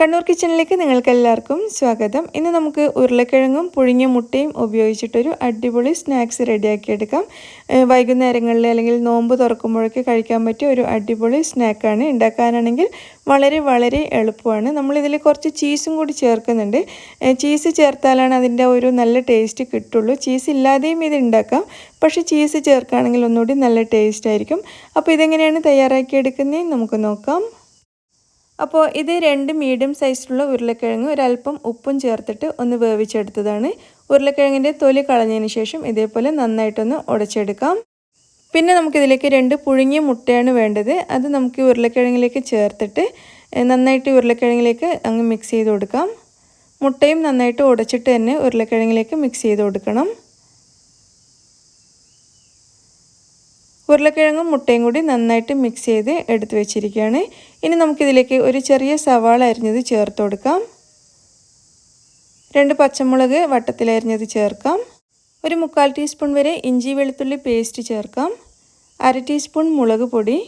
കണ്ണൂർ കിച്ചണിലേക്ക് നിങ്ങൾക്ക് എല്ലാവർക്കും സ്വാഗതം. ഇന്ന് നമുക്ക് ഉരുളക്കിഴങ്ങും പുഴുങ്ങിയ മുട്ടയും ഉപയോഗിച്ചിട്ടൊരു അടിപൊളി സ്നാക്സ് റെഡിയാക്കിയെടുക്കാം. വൈകുന്നേരങ്ങളിൽ അല്ലെങ്കിൽ നോമ്പ് തുറക്കുമ്പോഴൊക്കെ കഴിക്കാൻ പറ്റിയ ഒരു അടിപൊളി സ്നാക്കാണ് ഉണ്ടാക്കാനാണെങ്കിൽ വളരെ വളരെ എളുപ്പമാണ്. നമ്മളിതിൽ കുറച്ച് ചീസും കൂടി ചേർക്കുന്നുണ്ട്. ചീസ് ചേർത്താലാണ് അതിന്റെ ഒരു നല്ല ടേസ്റ്റ് കിട്ടുള്ളൂ. ചീസ് ഇല്ലാതെയും ഇത് ഉണ്ടാക്കാം. പക്ഷേ ചീസ് ചേർക്കുകയാണെങ്കിൽ ഒന്നുകൂടി നല്ല ടേസ്റ്റ് ആയിരിക്കും. അപ്പോൾ ഇതെങ്ങനെയാണ് തയ്യാറാക്കിയെടുക്കുന്നതെന്ന് നമുക്ക് നോക്കാം. അപ്പോൾ ഇത് രണ്ട് മീഡിയം സൈസിലുള്ള ഉരുളക്കിഴങ്ങ് ഒരല്പം ഉപ്പും ചേർത്തിട്ട് ഒന്ന് വേവിച്ചെടുത്തതാണ്. ഉരുളക്കിഴങ്ങിന്റെ തൊലി കളഞ്ഞതിന് ശേഷം ഇതേപോലെ നന്നായിട്ടൊന്ന് ഉടച്ചെടുക്കാം. പിന്നെ നമുക്കിതിലേക്ക് രണ്ട് പുഴുങ്ങിയ മുട്ടയാണ് വേണ്ടത്. അത് നമുക്ക് ഉരുളക്കിഴങ്ങിലേക്ക് ചേർത്തിട്ട് നന്നായിട്ട് ഉരുളക്കിഴങ്ങിലേക്ക് അങ്ങ് മിക്സ് ചെയ്ത് കൊടുക്കാം. മുട്ടയും നന്നായിട്ട് ഉടച്ചിട്ട് തന്നെ ഉരുളക്കിഴങ്ങിലേക്ക് മിക്സ് ചെയ്ത് കൊടുക്കണം. ഉരുളക്കിഴങ്ങും മുട്ടയും കൂടി നന്നായിട്ട് മിക്സ് ചെയ്ത് എടുത്തു വെച്ചിരിക്കുകയാണ്. ഇനി നമുക്കിതിലേക്ക് ഒരു ചെറിയ സവാള അരിഞ്ഞത് ചേർത്ത് കൊടുക്കാം. രണ്ട് പച്ചമുളക് വട്ടത്തിലരിഞ്ഞത് ചേർക്കാം. ഒരു മുക്കാൽ ടീസ്പൂൺ വരെ ഇഞ്ചി വെളുത്തുള്ളി പേസ്റ്റ് ചേർക്കാം. അര ടീസ്പൂൺ മുളക് പൊടി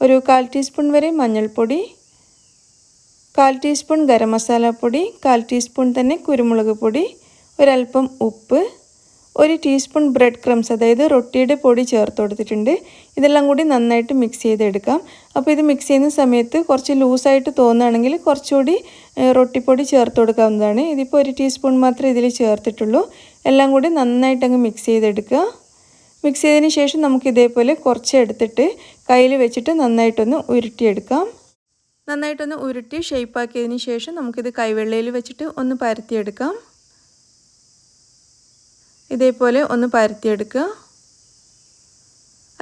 ഒരു കാൽ ടീസ്പൂൺ വരെ മഞ്ഞൾപ്പൊടി കാൽ ടീസ്പൂൺ ഗരം മസാലപ്പൊടി കാൽ ടീസ്പൂൺ തന്നെ കുരുമുളക് പൊടി ഒരൽപ്പം ഉപ്പ് ഒരു ടീസ്പൂൺ ബ്രെഡ് ക്രംസ് അതായത് റൊട്ടിയുടെ പൊടി ചേർത്ത് കൊടുത്തിട്ടുണ്ട്. ഇതെല്ലാം കൂടി നന്നായിട്ട് മിക്സ് ചെയ്തെടുക്കാം. അപ്പോൾ ഇത് മിക്സ് ചെയ്യുന്ന സമയത്ത് കുറച്ച് ലൂസായിട്ട് തോന്നുകയാണെങ്കിൽ കുറച്ചുകൂടി റൊട്ടിപ്പൊടി ചേർത്ത് കൊടുക്കാവുന്നതാണ്. ഇതിപ്പോൾ ഒരു ടീസ്പൂൺ മാത്രമേ ഇതിൽ ചേർത്തിട്ടുള്ളൂ. എല്ലാം കൂടി നന്നായിട്ട് അങ്ങ് മിക്സ് ചെയ്തെടുക്കുക. മിക്സ് ചെയ്തതിന് ശേഷം നമുക്ക് ഇതേപോലെ കുറച്ച് എടുത്തിട്ട് കയ്യിൽ വെച്ചിട്ട് നന്നായിട്ടൊന്ന് ഉരുട്ടിയെടുക്കാം. നന്നായിട്ടൊന്ന് ഉരുട്ടി ഷേപ്പാക്കിയതിന് ശേഷം നമുക്കിത് കൈവെള്ളയിൽ വെച്ചിട്ട് ഒന്ന് പരത്തിയെടുക്കാം. ഇതേപോലെ ഒന്ന് പരത്തിയെടുക്കുക.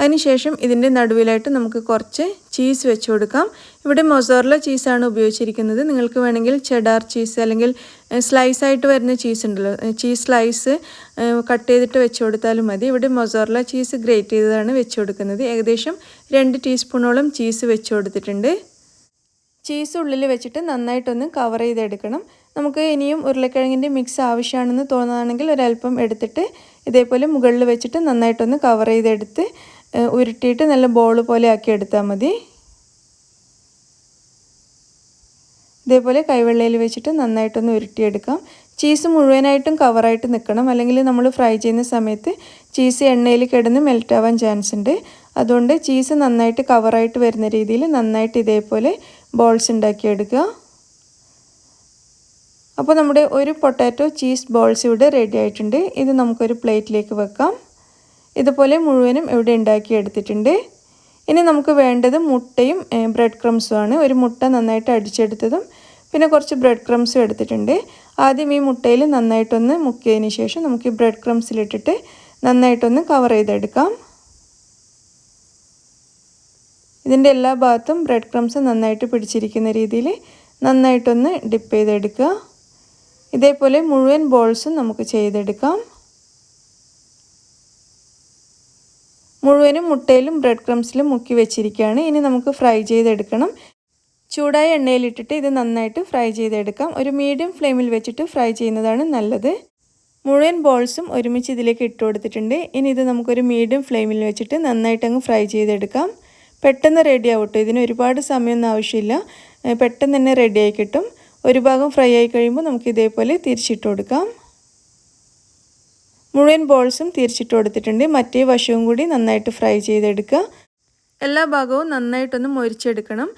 അതിനുശേഷം ഇതിന്റെ നടുവിലായിട്ട് നമുക്ക് കുറച്ച് ചീസ് വെച്ച് കൊടുക്കാം. ഇവിടെ മൊസോറില ചീസാണ് ഉപയോഗിച്ചിരിക്കുന്നത്. നിങ്ങൾക്ക് വേണമെങ്കിൽ ചെഡാർ ചീസ് അല്ലെങ്കിൽ സ്ലൈസ് ആയിട്ട് വരുന്ന ചീസ് ഉണ്ടല്ലോ ചീസ് സ്ലൈസ് കട്ട് ചെയ്തിട്ട് വെച്ച് കൊടുത്താലും മതി. ഇവിടെ മൊസോറില ചീസ് ഗ്രേറ്റ് ചെയ്തതാണ് വെച്ച് കൊടുക്കുന്നത്. ഏകദേശം രണ്ട് ടീസ്പൂണോളം ചീസ് വെച്ച് കൊടുത്തിട്ടുണ്ട്. ചീസ് ഉള്ളിൽ വെച്ചിട്ട് നന്നായിട്ടൊന്ന് കവർ ചെയ്തെടുക്കണം. നമുക്ക് ഇനിയും ഉരുളക്കിഴങ്ങിന്റെ മിക്സ് ആവശ്യമാണെന്ന് തോന്നുകയാണെങ്കിൽ ഒരല്പം എടുത്തിട്ട് ഇതേപോലെ മുകളിൽ വെച്ചിട്ട് നന്നായിട്ടൊന്ന് കവർ ചെയ്തെടുത്ത് ഉരുട്ടിയിട്ട് നല്ല ബോൾ പോലെ ആക്കി എടുത്താൽ മതി. ഇതേപോലെ കൈവെള്ളയിൽ വെച്ചിട്ട് നന്നായിട്ടൊന്ന് ഉരുട്ടിയെടുക്കാം. ചീസ് മുഴുവനായിട്ടും കവറായിട്ട് നിൽക്കണം. അല്ലെങ്കിൽ നമ്മൾ ഫ്രൈ ചെയ്യുന്ന സമയത്ത് ചീസ് എണ്ണയിൽ കിടന്ന് മെൽറ്റാവാൻ ചാൻസ് ഉണ്ട്. അതുകൊണ്ട് ചീസ് നന്നായിട്ട് കവറായിട്ട് വരുന്ന രീതിയിൽ നന്നായിട്ട് ഇതേപോലെ ബോൾസ് ഉണ്ടാക്കിയെടുക്കുക. അപ്പോൾ നമ്മുടെ ഒരു പൊട്ടാറ്റോ ചീസ് ബോൾസ് ഇവിടെ റെഡി ആയിട്ടുണ്ട്. ഇത് നമുക്കൊരു പ്ലേറ്റിലേക്ക് വെക്കാം. ഇതുപോലെ മുഴുവനും ഇവിടെ ഉണ്ടാക്കി എടുത്തിട്ടുണ്ട് ഇനി നമുക്ക് വേണ്ടത് മുട്ടയും ബ്രെഡ് ക്രംസും ആണ്. ഒരു മുട്ട നന്നായിട്ട് അടിച്ചെടുത്തതും പിന്നെ കുറച്ച് ബ്രെഡ് ക്രംസും എടുത്തിട്ടുണ്ട്. ആദ്യം ഈ മുട്ടയിൽ നന്നായിട്ടൊന്ന് മുക്കിയതിന് ശേഷം നമുക്ക് ഈ ബ്രെഡ് ക്രംസിലിട്ടിട്ട് നന്നായിട്ടൊന്ന് കവർ ചെയ്തെടുക്കാം. ഇതിന്റെ എല്ലാ ഭാഗത്തും ബ്രെഡ് ക്രംസ് നന്നായിട്ട് പിടിച്ചിരിക്കുന്ന രീതിയിൽ നന്നായിട്ടൊന്ന് ഡിപ്പ് ചെയ്തെടുക്കുക. ഇതേപോലെ മുഴുവൻ ബോൾസും നമുക്ക് ചെയ്തെടുക്കാം. മുഴുവനും മുട്ടയിലും ബ്രെഡ് ക്രംസിലും മുക്കി വെച്ചിരിക്കുകയാണ്. ഇനി നമുക്ക് ഫ്രൈ ചെയ്തെടുക്കണം. ചൂടായ എണ്ണയിലിട്ടിട്ട് ഇത് നന്നായിട്ട് ഫ്രൈ ചെയ്തെടുക്കാം. ഒരു മീഡിയം ഫ്ലെയിമിൽ വെച്ചിട്ട് ഫ്രൈ ചെയ്യുന്നതാണ് നല്ലത്. മുഴുവൻ ബോൾസും ഒരുമിച്ച് ഇതിലേക്ക് ഇട്ട് കൊടുത്തിട്ടുണ്ട്. ഇനി ഇത് നമുക്കൊരു മീഡിയം ഫ്ലെയിമിൽ വെച്ചിട്ട് നന്നായിട്ട് അങ്ങ് ഫ്രൈ ചെയ്തെടുക്കാം. പെട്ടെന്ന് റെഡി ആവട്ടെ. ഇതിന് ഒരുപാട് സമയമൊന്നും ആവശ്യമില്ല. പെട്ടെന്ന് തന്നെ റെഡി ആയി കിട്ടും. ഒരു ഭാഗം ഫ്രൈ ആയി കഴിയുമ്പോൾ നമുക്ക് ഇതേപോലെ തിരിച്ചിട്ട് കൊടുക്കാം. മുഴുവൻ ബോൾസും തിരിച്ചിട്ട് കൊടുത്തിട്ടുണ്ട്. മറ്റേ വശവും കൂടി നന്നായിട്ട് ഫ്രൈ ചെയ്തെടുക്കുക. എല്ലാ ഭാഗവും നന്നായിട്ടൊന്ന് മൊരിച്ചെടുക്കണം.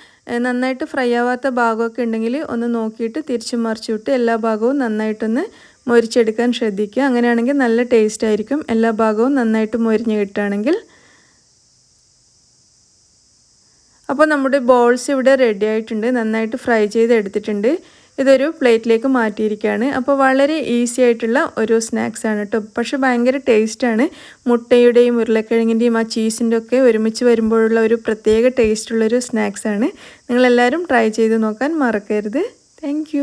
നന്നായിട്ട് ഫ്രൈ ആവാത്ത ഭാഗമൊക്കെ ഉണ്ടെങ്കിൽ ഒന്ന് നോക്കിയിട്ട് തിരിച്ചു മറിച്ചു വിട്ട് എല്ലാ ഭാഗവും നന്നായിട്ടൊന്ന് മൊരിച്ചെടുക്കാൻ ശ്രദ്ധിക്കുക. അങ്ങനെയാണെങ്കിൽ നല്ല ടേസ്റ്റ് ആയിരിക്കും. എല്ലാ ഭാഗവും നന്നായിട്ട് മൊരിഞ്ഞ് കിട്ടുകയാണെങ്കിൽ അപ്പോൾ നമ്മുടെ ബോൾസ് ഇവിടെ റെഡി ആയിട്ടുണ്ട്. നന്നായിട്ട് ഫ്രൈ ചെയ്ത് എടുത്തിട്ടുണ്ട് ഇതൊരു പ്ലേറ്റിലേക്ക് മാറ്റിയിരിക്കുകയാണ്. അപ്പോൾ വളരെ ഈസി ആയിട്ടുള്ള ഒരു സ്നാക്സ് ആണ് കേട്ടോ പക്ഷെ ഭയങ്കര ടേസ്റ്റാണ് മുട്ടയുടെയും ഉരുളക്കിഴങ്ങിന്റെയും ആ ചീസിന്റെ ഒക്കെ ഒരുമിച്ച് വരുമ്പോഴുള്ള ഒരു പ്രത്യേക ടേസ്റ്റുള്ളൊരു സ്നാക്സാണ് നിങ്ങളെല്ലാവരും ട്രൈ ചെയ്ത് നോക്കാൻ മറക്കരുത്. താങ്ക്